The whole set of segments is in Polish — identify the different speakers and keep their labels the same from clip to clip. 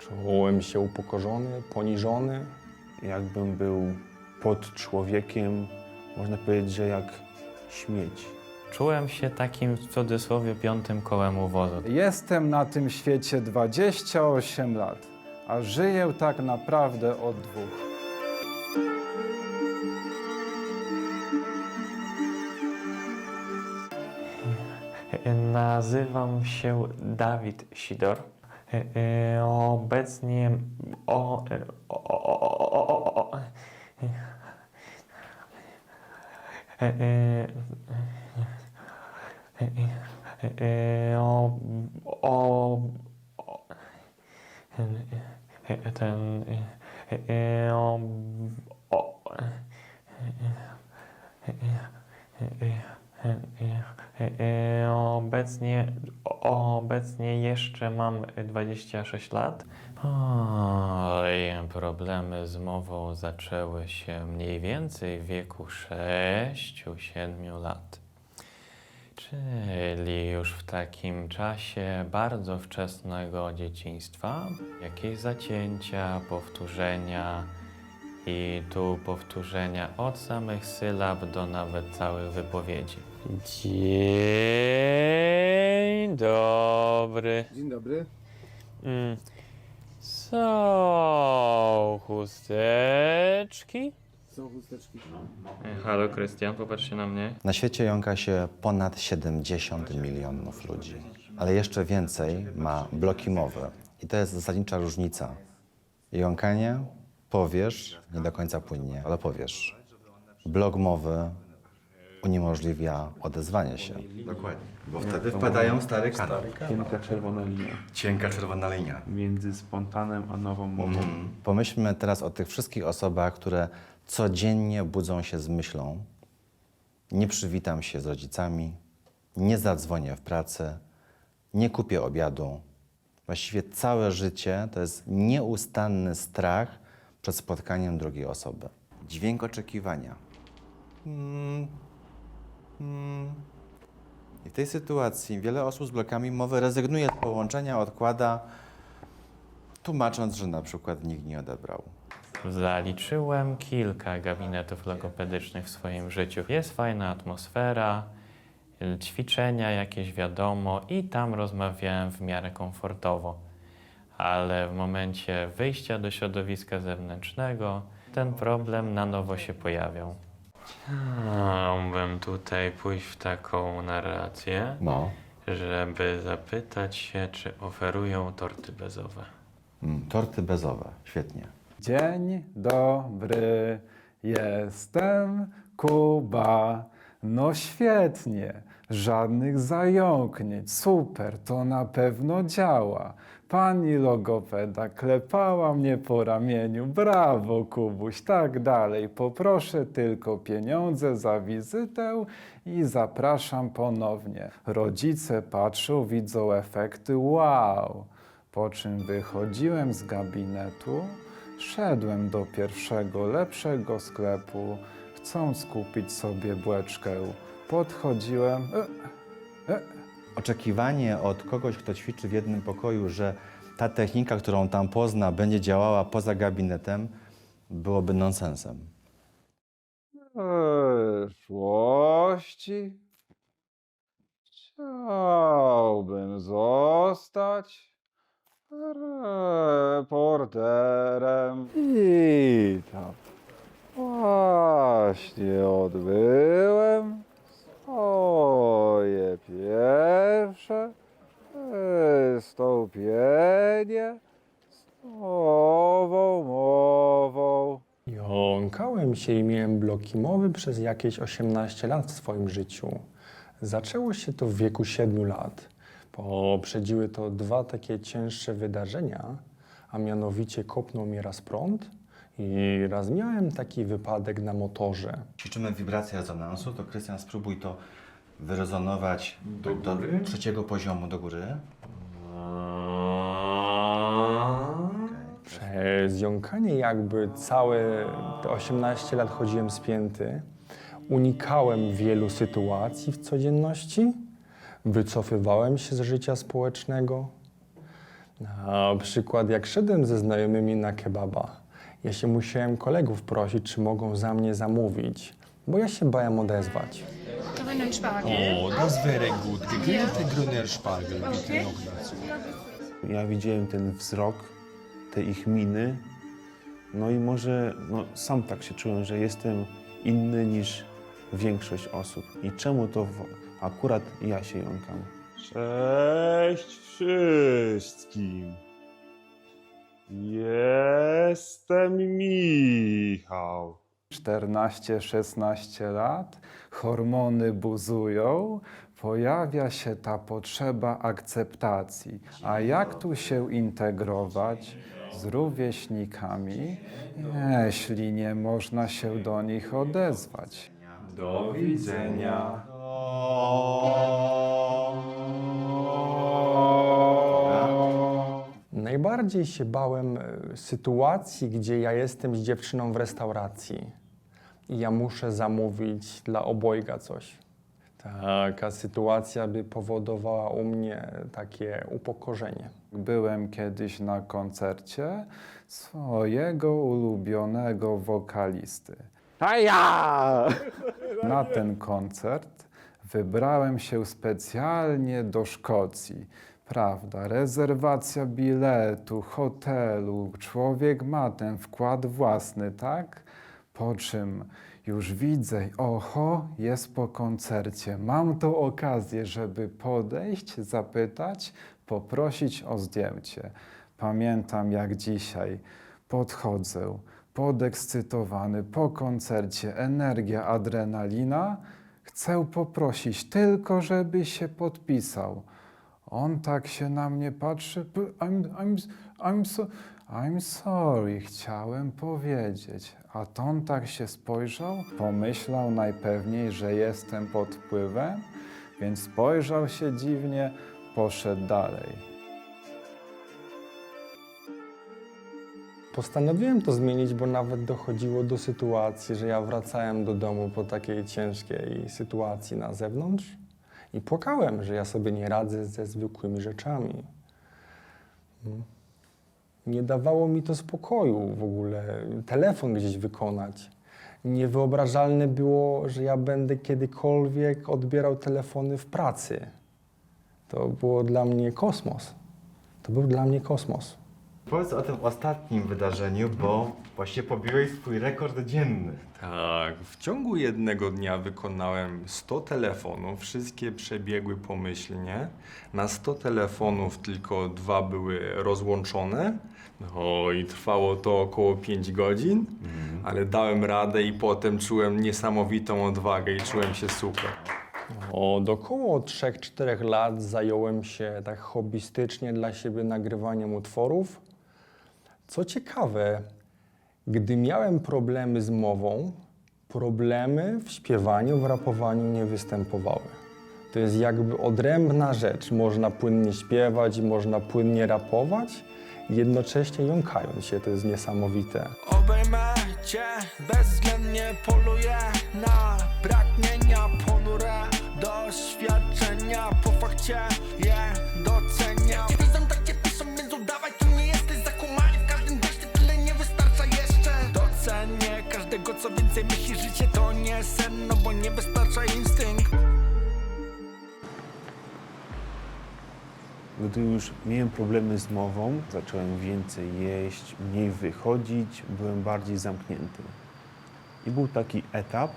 Speaker 1: Czułem się upokorzony, poniżony.
Speaker 2: Jakbym był pod człowiekiem, można powiedzieć, że jak śmieć.
Speaker 3: Czułem się takim w cudzysłowie piątym kołem u wozu.
Speaker 4: Jestem na tym świecie 28 lat, a żyję tak naprawdę od dwóch.
Speaker 3: Nazywam się Dawid Sidor. E, e, Obecnie o, o, o, o, o, o, ten, Obecnie, obecnie jeszcze mam 26 lat. Oj, problemy z mową zaczęły się mniej więcej w wieku 6-7 lat. Czyli już w takim czasie bardzo wczesnego dzieciństwa. Jakieś zacięcia, powtórzenia i tu powtórzenia od samych sylab do nawet całych wypowiedzi. Dzień dobry.
Speaker 5: Dzień dobry.
Speaker 3: Mm. Są chusteczki?
Speaker 5: Są chusteczki.
Speaker 3: Halo, Krystian, popatrzcie na mnie.
Speaker 6: Na świecie jąka się ponad 70 milionów ludzi, ale jeszcze więcej ma bloki mowy. I to jest zasadnicza różnica. Jąkanie powiesz, nie do końca płynnie, ale powiesz. Blok mowy uniemożliwia odezwanie się. Dokładnie, bo wtedy wpadają w stary kanał.
Speaker 2: Cienka czerwona linia
Speaker 6: Cienka czerwona linia.
Speaker 2: między spontanem a nową mową.
Speaker 6: Pomyślmy teraz o tych wszystkich osobach, które codziennie budzą się z myślą: nie przywitam się z rodzicami, nie zadzwonię w pracy, nie kupię obiadu. Właściwie całe życie to jest nieustanny strach przed spotkaniem drugiej osoby. Dźwięk oczekiwania. Mm, mm. I w tej sytuacji wiele osób z blokami mowy rezygnuje z połączenia, odkłada, tłumacząc, że na przykład nikt nie odebrał.
Speaker 3: Zaliczyłem kilka gabinetów logopedycznych w swoim życiu. Jest fajna atmosfera, ćwiczenia jakieś wiadomo i tam rozmawiałem w miarę komfortowo. Ale w momencie wyjścia do środowiska zewnętrznego ten problem na nowo się pojawiał. Chciałbym tutaj pójść w taką narrację,
Speaker 6: No.
Speaker 3: żeby zapytać się, czy oferują torty bezowe.
Speaker 6: Mm, torty bezowe, świetnie.
Speaker 4: Dzień dobry, jestem Kuba. No świetnie, żadnych zająknięć, super, to na pewno działa. Pani logopeda klepała mnie po ramieniu, brawo Kubuś, tak dalej. Poproszę tylko pieniądze za wizytę i zapraszam ponownie. Rodzice patrzą, widzą efekty, wow. Po czym wychodziłem z gabinetu, szedłem do pierwszego, lepszego sklepu, chcąc kupić sobie błeczkę. Podchodziłem. E, e,
Speaker 6: Oczekiwanie od kogoś, kto ćwiczy w jednym pokoju, że ta technika, którą tam pozna, będzie działała poza gabinetem, byłoby nonsensem.
Speaker 4: Przyszłości. Chciałbym zostać reporterem. Witam. Właśnie odbyłem swoje pierwsze wystąpienie z nową mową.
Speaker 1: Jąkałem się i miałem bloki mowy przez jakieś 18 lat w swoim życiu. Zaczęło się to w wieku 7 lat. Poprzedziły to dwa takie cięższe wydarzenia, a mianowicie kopnął mnie raz prąd i raz miałem taki wypadek na motorze.
Speaker 6: Ćwiczymy wibrację rezonansu, to Krystian spróbuj to wyrezonować do,
Speaker 2: góry?
Speaker 6: trzeciego poziomu do góry.
Speaker 1: Przez jąkanie jakby całe te 18 lat chodziłem spięty, unikałem wielu sytuacji w codzienności, wycofywałem się z życia społecznego. Na przykład jak szedłem ze znajomymi na kebaba, ja się musiałem kolegów prosić, czy mogą za mnie zamówić, bo ja się bałem odezwać.
Speaker 7: Oh, das wäre gut. Gegrillte grüner Spargel, bitte noch dazu.
Speaker 2: Ja widziałem ten wzrok, te ich miny, no i może no, sam tak się czułem, że jestem inny niż większość osób. I czemu to w, akurat ja się jąkam? Cześć wszystkim! Jestem Michał.
Speaker 4: 14-16 lat, hormony buzują, pojawia się ta potrzeba akceptacji. A jak tu się integrować z rówieśnikami, jeśli nie można się do nich odezwać?
Speaker 1: Do widzenia. Najbardziej się bałem e, sytuacji, gdzie ja jestem z dziewczyną w restauracji i ja muszę zamówić dla obojga coś. Taka sytuacja by powodowała u mnie takie upokorzenie.
Speaker 4: Byłem kiedyś na koncercie swojego ulubionego wokalisty.
Speaker 2: A ja!
Speaker 4: Na ten koncert wybrałem się specjalnie do Szkocji. Prawda, rezerwacja biletu, hotelu, człowiek ma ten wkład własny, tak? Po czym już widzę, oho, jest po koncercie. Mam tą okazję, żeby podejść, zapytać, poprosić o zdjęcie. Pamiętam jak dzisiaj podchodzę, podekscytowany po koncercie, energia, adrenalina. Chcę poprosić tylko, żeby się podpisał. On tak się na mnie patrzy. "P- I'm, I'm, I'm, so, I'm sorry, chciałem powiedzieć. A to on tak się spojrzał, pomyślał najpewniej, że jestem pod wpływem, więc spojrzał się dziwnie, poszedł dalej.
Speaker 1: Postanowiłem to zmienić, bo nawet dochodziło do sytuacji, że ja wracałem do domu po takiej ciężkiej sytuacji na zewnątrz i płakałem, że ja sobie nie radzę ze zwykłymi rzeczami. Nie dawało mi to spokoju w ogóle, telefon gdzieś wykonać. Niewyobrażalne było, że ja będę kiedykolwiek odbierał telefony w pracy. To było dla mnie kosmos. To był dla mnie kosmos.
Speaker 6: Powiedz o tym ostatnim wydarzeniu, bo właśnie pobiłeś swój rekord dzienny.
Speaker 1: Tak, w ciągu jednego dnia wykonałem 100 telefonów, wszystkie przebiegły pomyślnie. Na 100 telefonów tylko dwa były rozłączone. No i trwało to około 5 godzin, ale dałem radę i potem czułem niesamowitą odwagę i czułem się super. Od około 3-4 lat zająłem się tak hobbystycznie dla siebie nagrywaniem utworów. Co ciekawe, gdy miałem problemy z mową, problemy w śpiewaniu, w rapowaniu nie występowały. To jest jakby odrębna rzecz. Można płynnie śpiewać, można płynnie rapować, jednocześnie jąkając się. To jest niesamowite.
Speaker 8: Obejmę cię, bezwzględnie poluję na pragnienia ponure Doświadczenia po fakcie je co więcej myśli Życie to nie sen, no bo nie wystarcza instynkt
Speaker 2: Gdy już miałem problemy z mową, zacząłem więcej jeść, mniej wychodzić, byłem bardziej zamknięty. I był taki etap,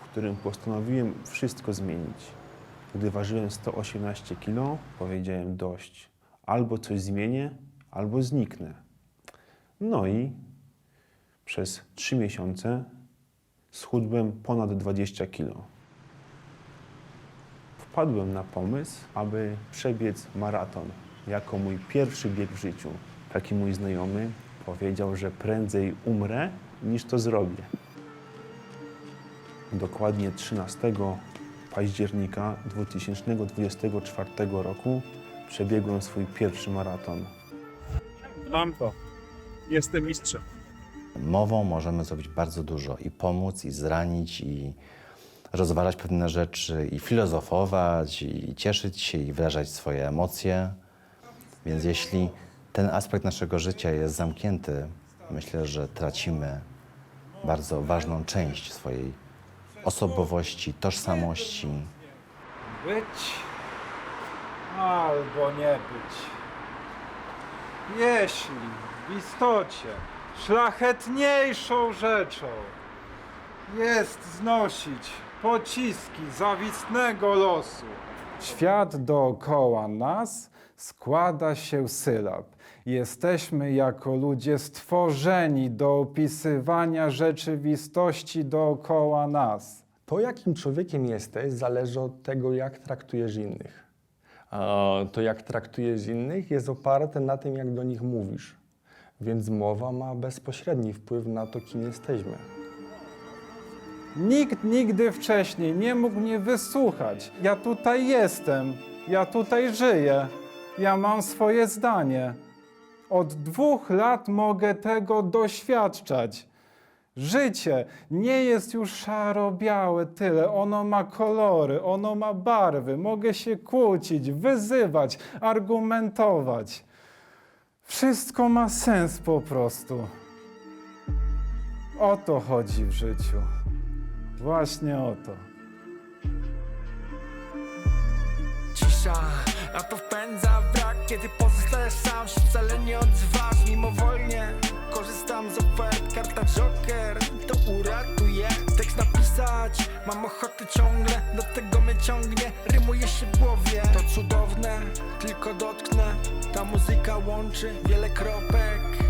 Speaker 2: w którym postanowiłem wszystko zmienić. Gdy ważyłem 118 kg, powiedziałem dość. Albo coś zmienię, albo zniknę. No i przez 3 miesiące schudłem ponad 20 kg wpadłem na pomysł, aby przebiec maraton jako mój pierwszy bieg w życiu. Taki mój znajomy powiedział, że prędzej umrę niż to zrobię. Dokładnie 13 października 2024 roku przebiegłem swój pierwszy maraton.
Speaker 9: Mam to.
Speaker 5: Jestem mistrzem.
Speaker 6: Mową możemy zrobić bardzo dużo i pomóc, i zranić, i rozważać pewne rzeczy, i filozofować, i cieszyć się, i wyrażać swoje emocje. Więc jeśli ten aspekt naszego życia jest zamknięty, myślę, że tracimy bardzo ważną część swojej osobowości, tożsamości.
Speaker 4: Być albo nie być. Jeśli w istocie szlachetniejszą rzeczą jest znosić pociski zawistnego losu. Świat dookoła nas składa się z sylab. Jesteśmy jako ludzie stworzeni do opisywania rzeczywistości dookoła nas.
Speaker 1: To, jakim człowiekiem jesteś, zależy od tego, jak traktujesz innych. A to, jak traktujesz innych, jest oparte na tym, jak do nich mówisz. Więc mowa ma bezpośredni wpływ na to, kim jesteśmy.
Speaker 4: Nikt nigdy wcześniej nie mógł mnie wysłuchać. Ja tutaj jestem, ja tutaj żyję, ja mam swoje zdanie. Od dwóch lat mogę tego doświadczać. Życie nie jest już szaro-białe tyle, ono ma kolory, ono ma barwy. Mogę się kłócić, wyzywać, argumentować. Wszystko ma sens po prostu. O to chodzi w życiu. Właśnie o to.
Speaker 8: Cisza, a to wpędza brak Kiedy pozostajesz sam, się wcale nie odzywasz Mimowolnie mam ochotę ciągle Do tego mnie ciągnie, rymuje się w głowie. To cudowne, tylko dotknę. Ta muzyka łączy wiele kropek